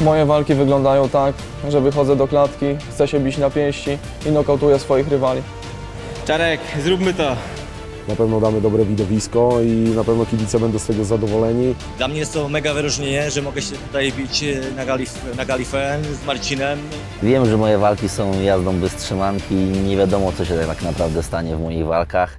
Moje walki wyglądają tak, że wychodzę do klatki, chcę się bić na pięści i nokautuję swoich rywali. Czarek, zróbmy to. Na pewno damy dobre widowisko i na pewno kibice będą z tego zadowoleni. Dla mnie jest to mega wyróżnienie, że mogę się tutaj bić e, na galif na galifen z Marcinem. Wiem, że moje walki są jazdą bez trzymanki i nie wiadomo, co się tak naprawdę stanie w moich walkach.